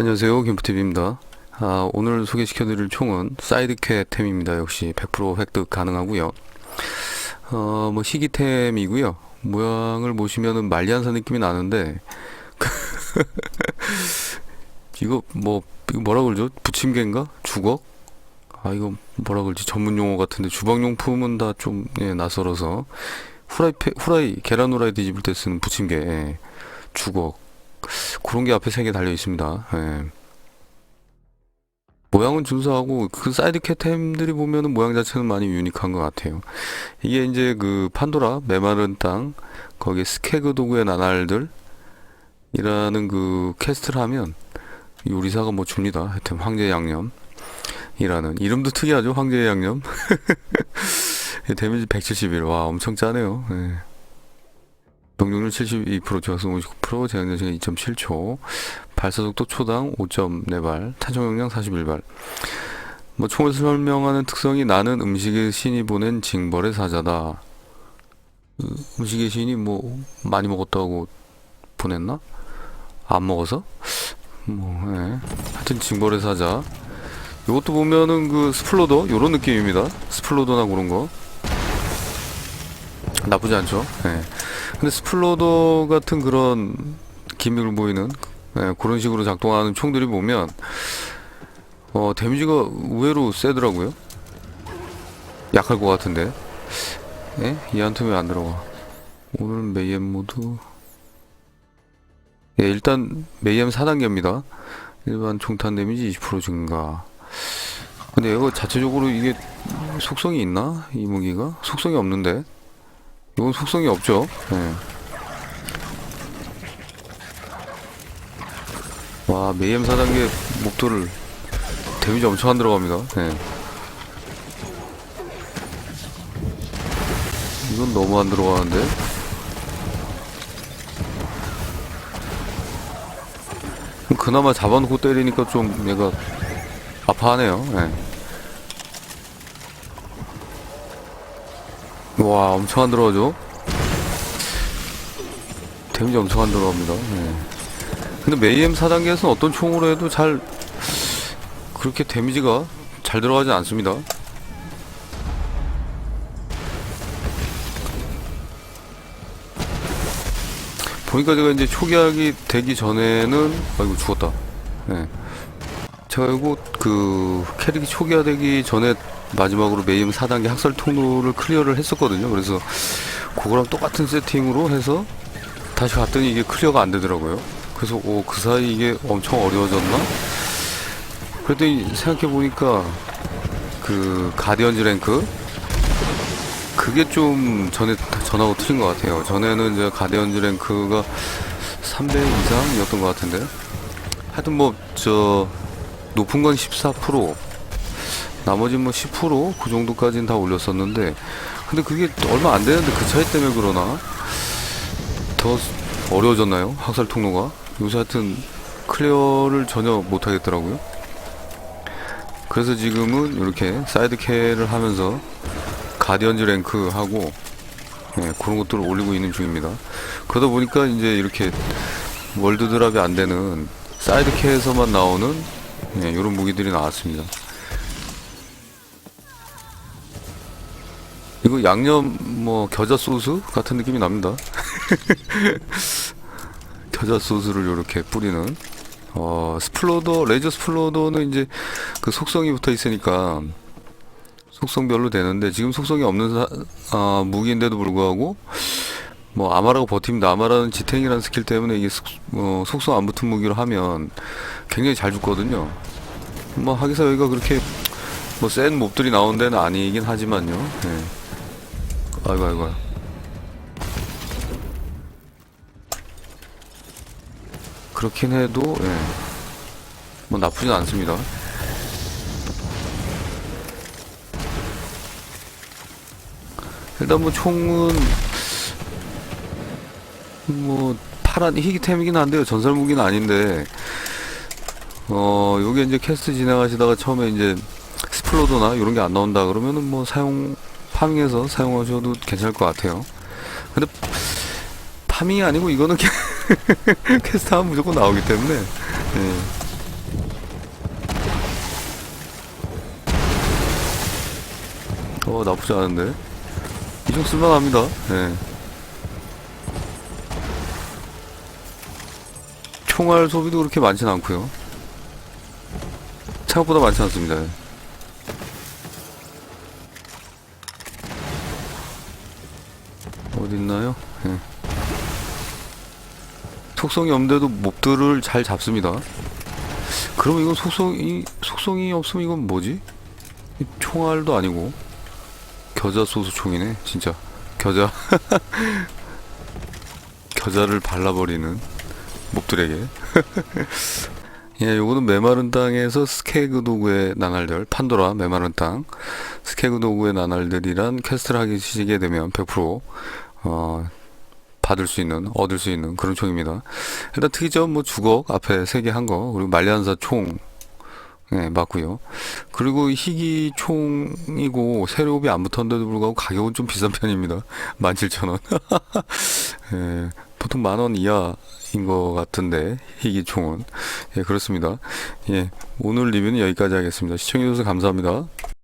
안녕하세요. 김프TV입니다. 아, 오늘 소개시켜드릴 총은 사이드캐템입니다. 역시 100% 획득 가능하고요. 어, 뭐 희귀템이고요. 모양을 보시면은 말리안사 느낌이 나는데 이거 뭐 이거 뭐라 그러죠? 부침개인가? 주걱? 아 이거 뭐라 그러지? 전문 용어 같은데 주방용품은 다좀 예, 낯설어서. 후라이 패, 후라이 계란 후라이 뒤집을 때 쓰는 부침개 예, 주걱 그런 게 앞에 세 개 달려 있습니다. 예. 모양은 준수하고 그 사이드 캣템들이 보면은 모양 자체는 많이 유니크한 것 같아요. 이게 이제 그 판도라 메마른 땅 거기 스케그 도구의 나날들 이라는 그 캐스트를 하면 요리사가 뭐 줍니다. 하여튼 황제 양념 이라는 이름도 특이하죠. 황제의 양념. 데미지 171. 와 엄청 짜네요. 예. 명중률 72%, 저항성 59%, 제한전 시간 2.7초, 발사속도 초당 5.4발, 탄총 용량 41발. 뭐 총을 설명하는 특성이 나는 음식의 신이 보낸 징벌의 사자다. 음, 음식의 신이 뭐 많이 먹었다고 보냈나? 안 먹어서? 뭐, 예. 하여튼 징벌의 사자. 이것도 보면은 그 스플로더 요런 느낌입니다. 스플로더나 그런 거. 나쁘지 않죠. 예. 근데 스플로더 같은 그런 기믹을 보이는 예, 그런 식으로 작동하는 총들이 보면 어 데미지가 의외로 세더라고요. 약할 것 같은데. 예? 이한 틈에 안 들어가. 오늘 메이엠 모드. 예, 일단 메이엠 4단계입니다. 일반 총탄 데미지 20% 증가. 근데 이거 자체적으로 이게 속성이 있나? 이 무기가? 속성이 없는데. 이건 속성이 없죠. 예. 와, 메이엠 4단계 목도를 데미지 엄청 안 들어갑니다. 예. 이건 너무 안 들어가는데? 그나마 잡아놓고 때리니까 좀 얘가 아파하네요. 예. 와 엄청 안 들어가죠 데미지 엄청 안 들어갑니다 네. 근데 메이엠 4단계에서는 어떤 총으로 해도 잘 그렇게 데미지가 잘 들어가지 않습니다 보니까 제가 이제 초기화기 되기 전에는 아이고 죽었다 네. 이거 그 캐릭이 초기화되기 전에 마지막으로 메이엠 4단계 학살 통로를 클리어를 했었거든요. 그래서 그거랑 똑같은 세팅으로 해서 다시 갔더니 이게 클리어가 안 되더라고요. 그래서 오, 그 사이 이게 엄청 어려워졌나? 그랬더니 생각해 보니까 그 가디언즈 랭크 그게 좀 전에 전하고 틀린 것 같아요. 전에는 이제 가디언즈 랭크가 300 이상이었던 것 같은데. 하여튼 뭐 저 높은 건 14%, 나머지 뭐 10%그 정도까지는 다 올렸었는데 근데 그게 얼마 안 되는데 그 차이 때문에 그러나 더 어려워졌나요? 학살 통로가 요새 하여튼 클리어를 전혀 못 하겠더라고요. 그래서 지금은 이렇게 사이드 캐를 하면서 가디언즈 랭크 하고 예, 그런 것들을 올리고 있는 중입니다. 그러다 보니까 이제 이렇게 월드 드랍이 안 되는 사이드 캐에서만 나오는 예, 이런 무기들이 나왔습니다. 이거 양념 뭐 겨자 소스 같은 느낌이 납니다. 겨자 소스를 이렇게 뿌리는 어 스플로더 레이저 스플로더는 이제 그 속성이 붙어 있으니까 속성별로 되는데 지금 속성이 없는 사, 아, 무기인데도 불구하고 뭐 아마라고 버팁니다. 아마라는 지탱이라는 스킬 때문에 이게 속, 어, 속성 안 붙은 무기로 하면 굉장히 잘 죽거든요. 뭐 하기사 여기가 그렇게 뭐 센 몹들이 나온 데는 아니긴 하지만요. 네. 아이고 아이고 그렇긴 해도 예. 뭐 나쁘진 않습니다 일단 뭐 총은 뭐 파란 희귀템이긴 한데요. 전설 무기는 아닌데 어 요게 이제 캐스트 진행하시다가 처음에 이제 스플로더나 이런 게 안 나온다 그러면은 뭐 사용 파밍해서 사용하셔도 괜찮을 것 같아요. 근데 파밍이 아니고 이거는 캐스트 하면 무조건 나오기 때문에 예. 어 나쁘지 않은데 이정 쓸만합니다 예. 총알 소비도 그렇게 많진 않고요. 생각보다 많지 않습니다. 어디 있나요? 예. 속성이 없는데도 몹들을 잘 잡습니다. 그럼 이건 속성이 속성이 없으면 이건 뭐지? 이 총알도 아니고 겨자 소스 총이네 진짜 겨자 겨자를 발라버리는 몹들에게 예, 요거는 메마른 땅에서 스케그 도구의 나날들 판도라 메마른 땅 스케그 도구의 나날들이란 퀘스트를 하시게 되면 100% 어, 받을 수 있는 얻을 수 있는 그런 총입니다. 일단 특이점 뭐 주걱 앞에 세 개 한 거 그리고 말리안사 총 네, 맞고요. 그리고 희귀 총이고 세로업이 안 붙었는데도 불구하고 가격은 좀 비싼 편입니다. 17,000원. 예, 보통 만 원 이하인 것 같은데 희귀 총은 예, 그렇습니다. 예, 오늘 리뷰는 여기까지 하겠습니다. 시청해주셔서 감사합니다.